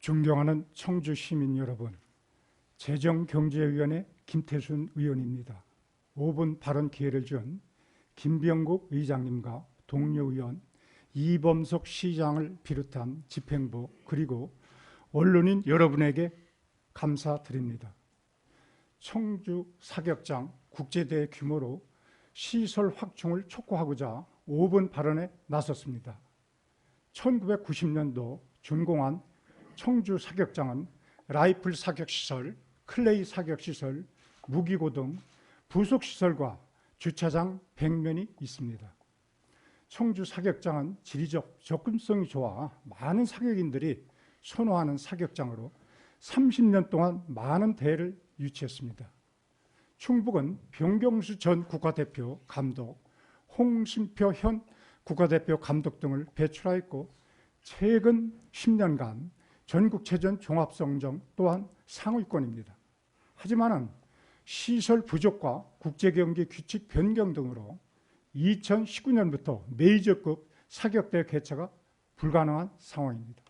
존경하는 청주 시민 여러분, 재정경제위원회 김태순 의원입니다. 5분 발언 기회를 준 김병국 의장님과 동료 의원, 이범석 시장을 비롯한 집행부 그리고 언론인 여러분에게 감사드립니다. 청주 사격장 국제대회 규모로 시설 확충을 촉구하고자 5분 발언에 나섰습니다. 1990년도 준공한 청주 사격장은 라이플 사격시설, 클레이 사격시설, 무기고 등 부속시설과 주차장 100면이 있습니다. 청주 사격장은 지리적 접근성이 좋아 많은 사격인들이 선호하는 사격장으로 30년 동안 많은 대회를 유치했습니다. 충북은 병경수 전 국가대표 감독, 홍신표 현 국가대표 감독 등을 배출하였고 최근 10년간 전국체전 종합성적 또한 상위권입니다. 하지만 시설 부족과 국제경기 규칙 변경 등으로 2019년부터 메이저급 사격대 개최가 불가능한 상황입니다.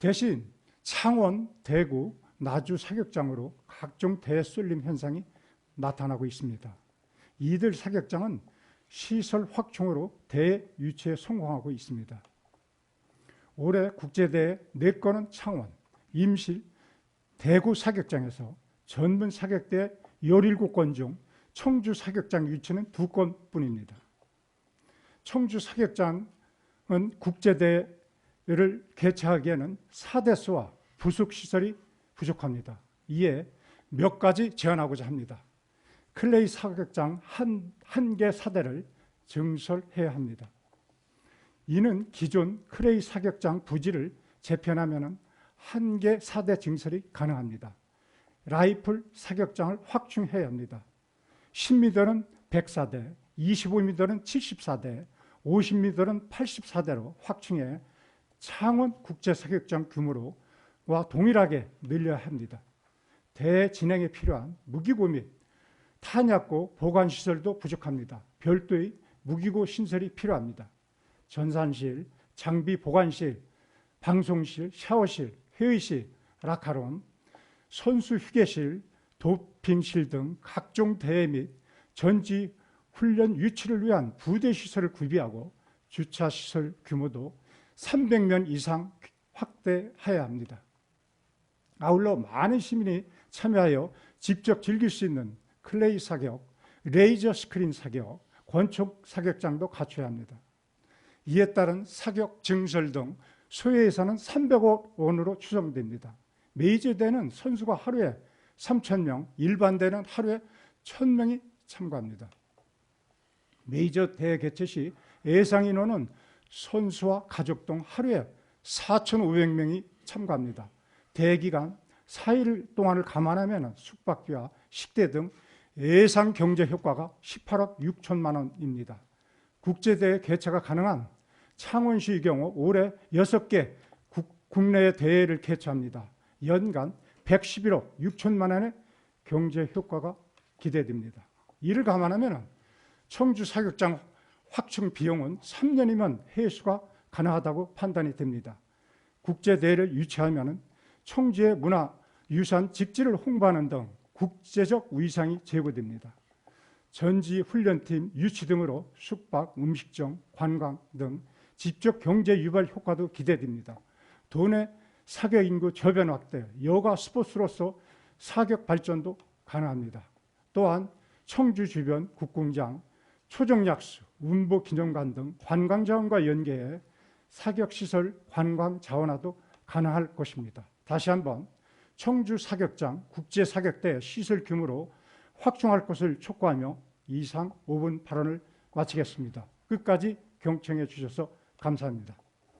대신 창원, 대구, 나주 사격장으로 각종 대쏠림 현상이 나타나고 있습니다. 이들 사격장은 시설 확충으로 대유치에 성공하고 있습니다. 올해 국제대회 4건은 창원, 임실, 대구 사격장에서 전문 사격대 17건 중 청주 사격장 유치는 2건 뿐입니다. 청주 사격장은 국제대회를 개최하기에는 사대수와 부속시설이 부족합니다. 이에 몇 가지 제안하고자 합니다. 클레이 사격장 한, 한 개 사대를 증설해야 합니다. 이는 기존 클레이 사격장 부지를 재편하면 한개 사대 증설이 가능합니다. 라이플 사격장을 확충해야 합니다. 10m는 104대, 25m는 74대, 50m는 84대로 확충해 창원 국제사격장 규모로와 동일하게 늘려야 합니다. 대진행에 필요한 무기고 및 탄약고 보관시설도 부족합니다. 별도의 무기고 신설이 필요합니다. 전산실, 장비 보관실, 방송실, 샤워실, 회의실, 라카롬, 선수 휴게실, 도핑실 등 각종 대회 및 전지 훈련 유치를 위한 부대 시설을 구비하고 주차 시설 규모도 300명 이상 확대해야 합니다. 아울러 많은 시민이 참여하여 직접 즐길 수 있는 클레이 사격, 레이저 스크린 사격, 권총 사격장도 갖춰야 합니다. 이에 따른 사격 증설 등 소요 예산은 300억 원으로 추정됩니다. 메이저 대는 선수가 하루에 3,000명, 일반 대는 하루에 1,000명이 참가합니다. 메이저 대회 개최 시 예상 인원은 선수와 가족 등 하루에 4,500명이 참가합니다. 대기간 4일 동안을 감안하면 숙박비와 식대 등 예상 경제 효과가 18억 6천만 원입니다. 국제대회 개최가 가능한 창원시의 경우 올해 6개 국내 대회를 개최합니다. 연간 111억 6천만 원의 경제 효과가 기대됩니다. 이를 감안하면 청주 사격장 확충 비용은 3년이면 회수가 가능하다고 판단이 됩니다. 국제대회를 유치하면 청주의 문화 유산 직지를 홍보하는 등 국제적 위상이 제고됩니다. 전지 훈련팀 유치 등으로 숙박, 음식점, 관광 등 직접 경제 유발 효과도 기대됩니다. 도내 사격 인구 저변 확대, 여가 스포츠로서 사격 발전도 가능합니다. 또한 청주 주변 국궁장, 초정약수, 운보 기념관 등 관광 자원과 연계해 사격 시설 관광 자원화도 가능할 것입니다. 다시 한번 청주 사격장 국제 사격대 시설 규모로 확충할 것을 촉구하며 이상 5분 발언을 마치겠습니다. 끝까지 경청해 주셔서 감사합니다.